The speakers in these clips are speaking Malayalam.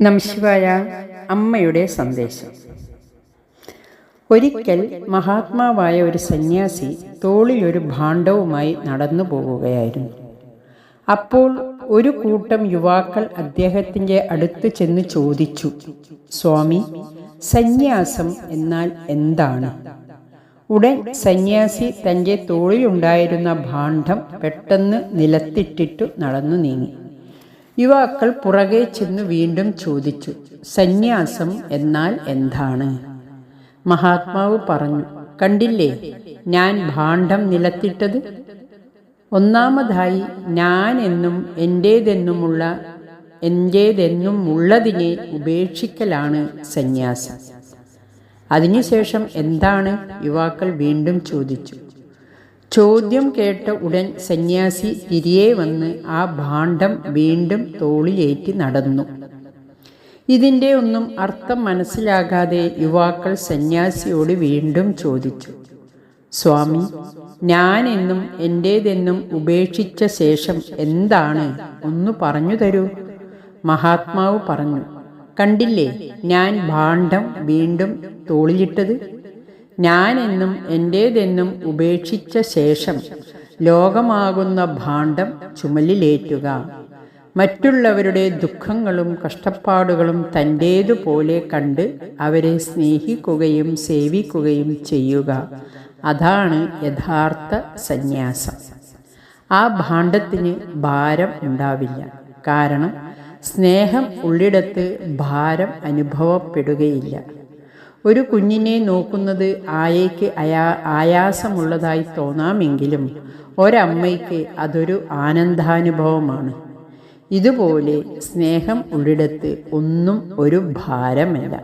നമശിവായ അമ്മയുടെ സന്ദേശം. ഒരിക്കൽ മഹാത്മാവായ ഒരു സന്യാസി തോളിലൊരു ഭാണ്ഡവുമായി നടന്നു പോകുകയായിരുന്നു അപ്പോൾ ഒരു കൂട്ടം യുവാക്കൾ അദ്ദേഹത്തിന്റെ അടുത്ത് ചെന്ന് ചോദിച്ചു സ്വാമി സന്യാസം എന്നാൽ എന്താണ്? ഉടൻ സന്യാസി തന്റെ തോളിലുണ്ടായിരുന്ന ഭാണ്ഡം പെട്ടെന്ന് നിലത്തിട്ടിട്ടു നടന്നു നീങ്ങി. യുവാക്കൾ പുറകെ ചെന്ന് വീണ്ടും ചോദിച്ചു സന്യാസം എന്നാൽ എന്താണ്? മഹാത്മാവ് പറഞ്ഞു കണ്ടില്ലേ ഞാൻ ഭാണ്ഡം നിലത്തിട്ടത്? ഒന്നാമതായി ഞാൻ എന്നും എന്റേതെന്നുമുള്ള എന്റേതെന്നും ഉള്ളതിനെ ഉപേക്ഷിക്കലാണ് സന്യാസം. അതിനുശേഷം എന്താണ്? യുവാക്കൾ വീണ്ടും ചോദിച്ചു ചോദ്യം കേട്ട ഉടൻ സന്യാസി തിരിയെ വന്ന് ആ ഭാണ്ഡം വീണ്ടും തോളിലേറ്റി നടന്നു. ഇതിന്റെ ഒന്നും അർത്ഥം മനസ്സിലാകാതെ യുവാക്കൾ സന്യാസിയോട് വീണ്ടും ചോദിച്ചു. സ്വാമി ഞാനെന്നും എന്റേതെന്നും ഉപേക്ഷിച്ച ശേഷം എന്താണ്? ഒന്ന് പറഞ്ഞു തരൂ. മഹാത്മാവ് പറഞ്ഞു കണ്ടില്ലേ ഞാൻ ഭാണ്ഡം വീണ്ടും തോളിലിട്ടത്? ഞാനെന്നും എന്റേതെന്നും ഉപേക്ഷിച്ച ശേഷം ലോകമാകുന്ന ഭാണ്ഡം ചുമലിലേറ്റുക. മറ്റുള്ളവരുടെ ദുഃഖങ്ങളും കഷ്ടപ്പാടുകളും തന്റേതുപോലെ കണ്ട് അവരെ സ്നേഹിക്കുകയും സേവിക്കുകയും ചെയ്യുക. അതാണ് യഥാർത്ഥ സന്യാസം. ആ ഭാണ്ഡത്തിന് ഭാരം ഉണ്ടാവില്ല. കാരണം സ്നേഹം ഉള്ളിടത്ത് ഭാരം അനുഭവപ്പെടുകയില്ല. ഒരു കുഞ്ഞിനെ നോക്കുന്നത് ആയയ്ക്ക് അയാ ആയാസമുള്ളതായി തോന്നാമെങ്കിലും ഒരമ്മയ്ക്ക് അതൊരു ആനന്ദാനുഭവമാണ്. ഇതുപോലെ സ്നേഹം ഉള്ളിടത്ത് ഒന്നും ഒരു ഭാരമല്ല.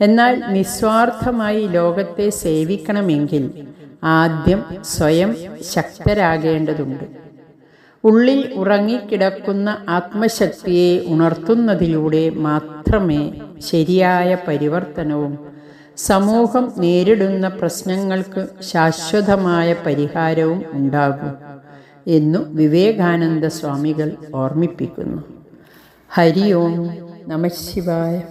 എന്നാൽ നിസ്വാർത്ഥമായി ലോകത്തെ സേവിക്കണമെങ്കിൽ ആദ്യം സ്വയം ശക്തരാകേണ്ടതുണ്ട്. ഉള്ളിൽ ഉറങ്ങിക്കിടക്കുന്ന ആത്മശക്തിയെ ഉണർത്തുന്നതിലൂടെ മാത്രമേ ശരിയായ പരിവർത്തനവും സമൂഹം നേരിടുന്ന പ്രശ്നങ്ങൾക്ക് ശാശ്വതമായ പരിഹാരവും ഉണ്ടാകും എന്നു വിവേകാനന്ദ സ്വാമികൾ ഓർമ്മിപ്പിക്കുന്നു. ഹരി ഓം നമശിവായ